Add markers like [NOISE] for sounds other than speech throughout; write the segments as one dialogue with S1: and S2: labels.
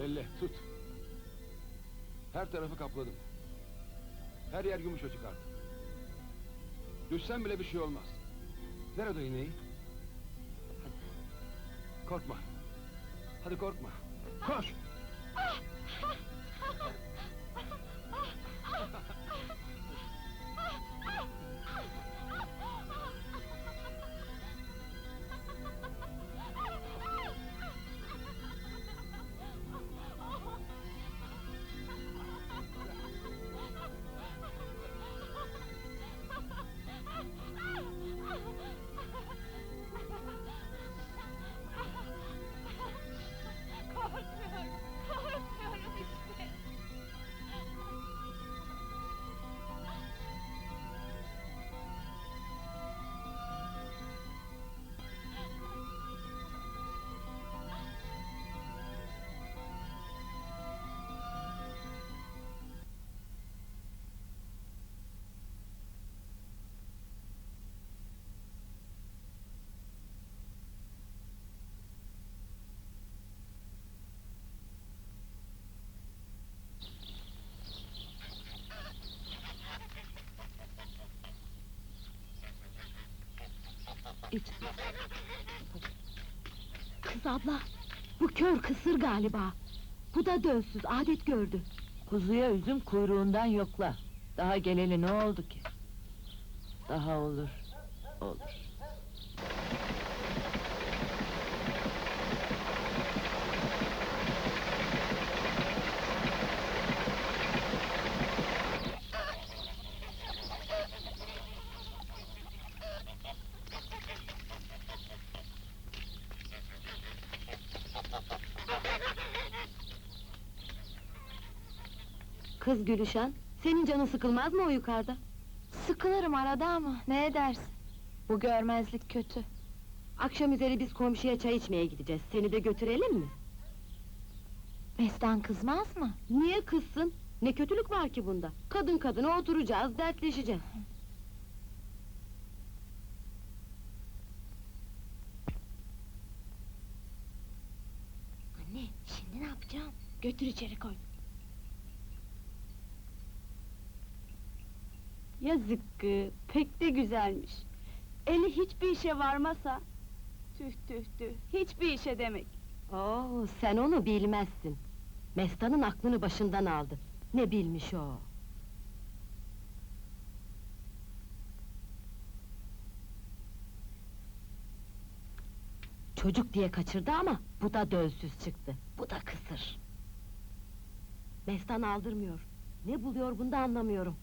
S1: Elle, tut. Her tarafı kapladım. Her yer yumuşacık artık. Düşsen bile bir şey olmaz. Ver o da iğneyi. Korkma. Hadi korkma. Koş! [LAUGHS]
S2: İç. Kız abla, bu kör kısır galiba. Bu da dönsüz, adet gördü.
S3: Kuzuya üzüm kuyruğundan yokla. Daha geleli ne oldu ki? Daha olur, olur.
S2: Kız Gülüşen, senin canın sıkılmaz mı o yukarıda?
S4: Sıkılırım arada ama ne edersin? Bu görmezlik kötü.
S2: Akşam üzeri biz komşuya çay içmeye gideceğiz. Seni de götürelim mi?
S4: Mestan kızmaz mı?
S2: Niye kızsın? Ne kötülük var ki bunda? Kadın kadına oturacağız, dertleşeceğiz.
S4: Anne, şimdi ne yapacağım? Götür içeri koy.
S5: Yazık kı, pek de güzelmiş. Eli hiçbir işe varmasa... Tüh tüh tüh, hiçbir işe demek.
S2: Oo, sen onu bilmezsin. Mestan'ın aklını başından aldı. Ne bilmiş o? Çocuk diye kaçırdı ama bu da dölsüz çıktı. Bu da kısır. Mestan aldırmıyor. Ne buluyor bunda anlamıyorum.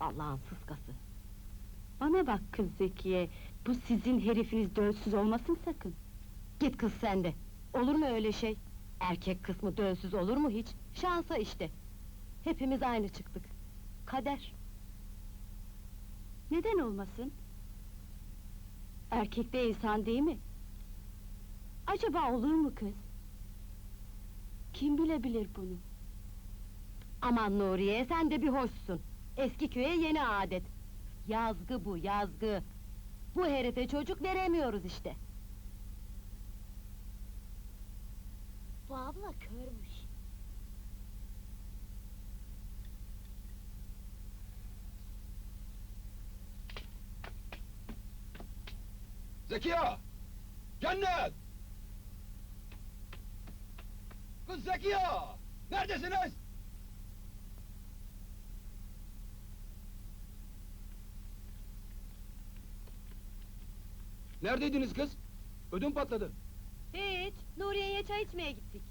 S2: Allah'ın sıskası.
S5: Bana bak kız Zekiye, bu sizin herifiniz dölsüz olmasın sakın.
S2: Git kız sen de. Olur mu öyle şey? Erkek kısmı dölsüz olur mu hiç? Şansa işte. Hepimiz aynı çıktık. Kader.
S5: Neden olmasın? Erkek de insan değil mi? Acaba olur mu kız? Kim bilebilir bunu?
S2: Aman Nuriye sen de bir hoşsun. Eski köye yeni adet. Yazgı bu yazgı. Bu herife çocuk veremiyoruz işte.
S4: Bu abla körmüş.
S1: Zekiya! Cennet! Kız Zekiya! Neredesiniz? Neredeydiniz kız? Ödüm patladı.
S2: Hiç, Nuriye'ye çay içmeye gittik.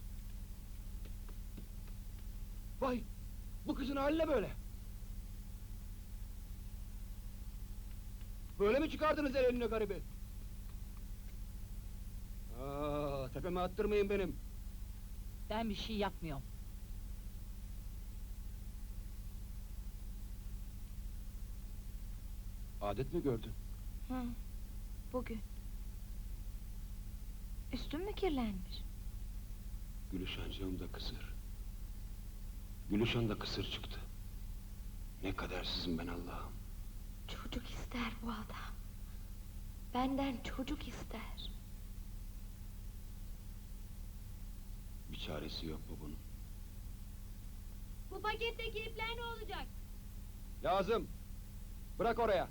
S1: Vay! Bu kızın hali ne böyle? Böyle mi çıkardınız el eline garibi? Aa, tepeme attırmayın benim.
S3: Ben bir şey yapmıyorum.
S1: Adet mi gördün?
S4: Hı, bugün. Üstün mü kirlenmiş?
S1: Gülüşancığım da kısır. Gülüşan da kısır çıktı. Ne kadersizim ben Allah'ım.
S4: Çocuk ister bu adam. Benden çocuk ister.
S1: Bir çaresi yok mu bunun?
S2: Bu paketteki ipler ne olacak?
S1: Lazım. Bırak oraya.